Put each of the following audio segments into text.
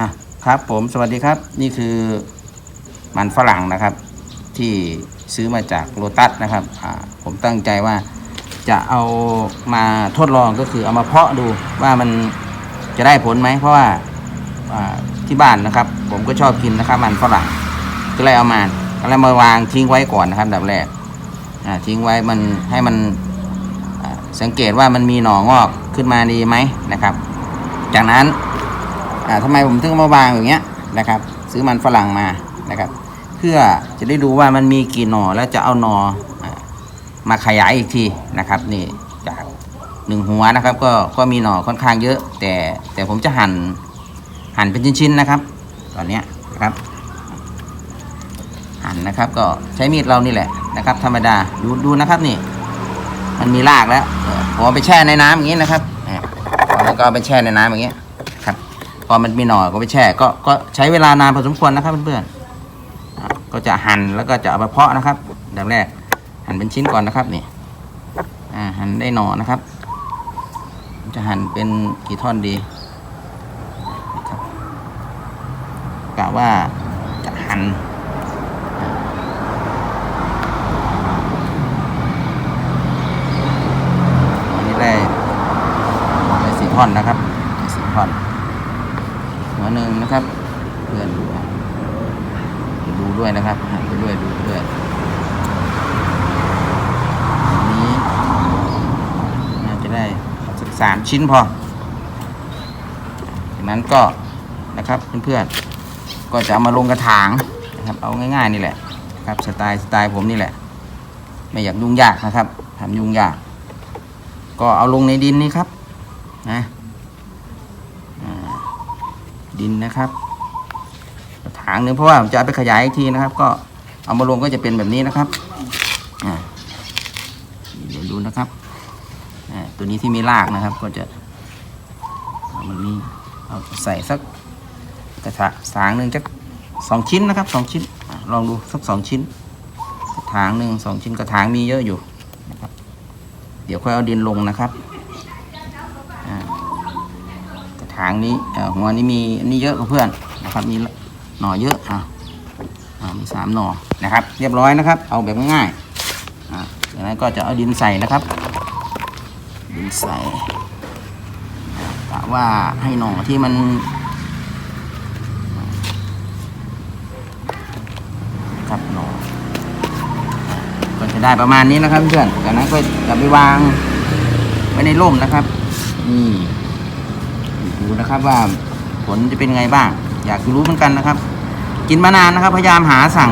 อะครับผมสวัสดีครับ นี่คือมันฝรั่งนะครับ ที่ซื้อมาจากโลตัสนะครับอ่าผมตั้งใจว่าจะเอามาทดลองก็คือเอามาเพาะดูว่ามันจะได้ผลไหมเพราะว่าที่บ้านนะครับ ผมก็ชอบกินนะครับ มันฝรั่งก็เลยเอามาก็เลยมาวางทิ้งไว้ก่อนนะครับดับแรกทิ้งไว้มันให้มันสังเกตว่ามันมีหน่องอกขึ้นมาดีไหมนะครับ จากนั้น่าทำไมผมถึงมาวางอย่างเงี้ยนะครับ ซื้อมันฝรั่งมานะครับ เพื่อจะได้ดูว่ามันมีกี่หนอแล้วจะเอาหนอมาขยายอีกทีนะครับนี่จากหนึ่งหัวนะครับ ก็ก็มีหน่อค่อนข้างเยอะ แต่แต่ผมจะหั่นหั่นเป็นชิ้นๆนะครับ ตอนเนี้ยนะครับ หั่นนะครับก็ใช้มีดเรานี่แหละนะครับ ธรรมดาดูดูนะครับนี่ มันมีรากแล้วเออผมเอาไปแช่ในน้ำอย่างนี้นะครับแล้วก็เอาไปแช่ในน้ำอย่างนี้ครับ พอมันมีหน่อก็ไปแช่ก็ก็ใช้เวลานานพอสมควรนะครับเพื่อนๆก็จะหั่นแล้วก็จะเอาไปเพาะนะครับดับแรก หั่นเป็นชิ้นก่อนนะครับนี่หั่นได้หน่อนะครับ จะหั่นเป็นกี่ท่อนดีกะว่าจะหั่นนนี้ได้สี่ท่อนนะครับสี่ท่อน หัวหนึ่งนะครับ เพื่อนดูดูด้วยนะครับหันไปด้วยดูด้วยอันนี้น่าจะได้สักสามชิ้นพอจากนั้นก็นะครับเพื่อนๆก็จะเอามาลงกระถางนะครับ เอาง่ายๆนี่แหละครับสไตล์สไตล์ผมนี่แหละ ไม่อยากยุ่งยากนะครับทำยุ่งยาก ก็เอาลงในดินนี้ครับนะ ดินนะครับถางหนึ่งเพราะว่าผมจะเอาไปขยายอีกทีนะครับ ก็เอามาลงก็จะเป็นแบบนี้นะครับเดี๋ยวดูนะครับตัวนี้ที่มีรากนะครับ ก็จะเอามันนี้เอาใส่สักกระถางหนึ่งจะสองชิ้นนะครับสองชิ้นลองดูสักสองชิ้น กระถางหนึ่งสองชิ้นกระถางมีเยอะอยู่เดี๋ยวค่อยเอาดินลงนะครับากระถางนี้หัวนี้มีนนี้เยอะกว่าเพื่อนนะครับมีหน่อเยอะอะมีสามหน่อนะครับ เรียบร้อยนะครับ เอาแบบง่ายๆอ่าจากนั้นก็จะเอาดินใส่นะครับ ดินใส่อ่ากะว่าให้หน่อที่มันครับหน่อก็จะได้ประมาณนี้นะครับเพื่อนจากนั้นก็จะไปวางไว้ในร่มนะครับนี่ ดูนะครับว่าผลจะเป็นไงบ้าง อยากรู้เหมือนกันนะครับ กินมานานนะครับ พยายามหาสั่ง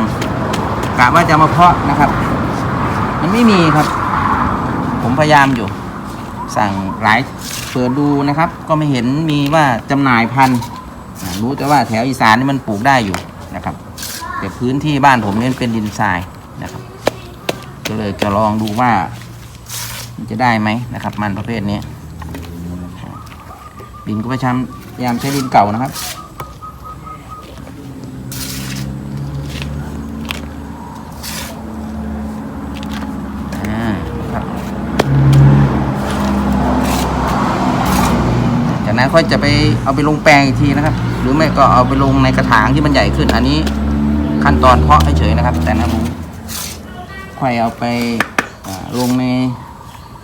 กะว่าจะมาเพาะนะครับ มันไม่มีครับ ผมพยายามอยู่ สั่งหลายเปิดดูนะครับ ก็ไม่เห็นมีว่าจำหน่ายพันธุ์รู้แต่ว่าแถวอีสานนี่มันปลูกได้อยู่นะครับ แต่พื้นที่บ้านผมเนี่ยเป็นดินทรายนะครับ ก็เลยจะลองดูว่า มันจะได้ไหมนะครับ มันประเภทนี้ ดินก็พยายามพยายามใช้ดินเก่านะครับ จากนั้นค่อยจะไปเอาไปลงแปลงอีกทีนะครับ หรือไม่ก็เอาไปลงในกระถางที่มันใหญ่ขึ้น อันนี้ขั้นตอนเพาะเฉยๆนะครับ แต่นะผมค่อยเอาไปลงใน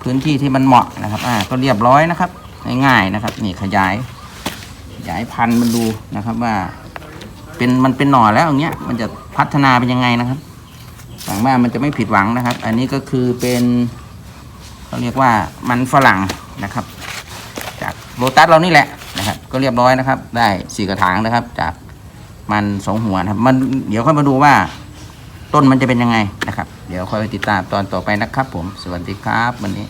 พื้นที่ที่มันเหมาะนะครับ อ่า ก็เรียบร้อยนะครับ ง่ายๆนะครับ นี่ขยายขยายพันธุ์มันดูนะครับว่า เป็นมันเป็นหน่อแล้วอย่างเงี้ยมันจะพัฒนาเป็นยังไงนะครับหวังว่ามันจะไม่ผิดหวังนะครับ อันนี้ก็คือเป็นเขาเรียกว่ามันฝรั่งนะครับ จากโลตัสเรานี่แหละนะครับ ก็เรียบร้อยนะครับ ได้สี่กระถางนะครับ จากมันสองหัวนะครับ มันเดี๋ยวค่อยมาดูว่าต้นมันจะเป็นยังไงนะครับ เดี๋ยวค่อยไปติดตามตอนต่อไปนะครับผม สวัสดีครับวันนี้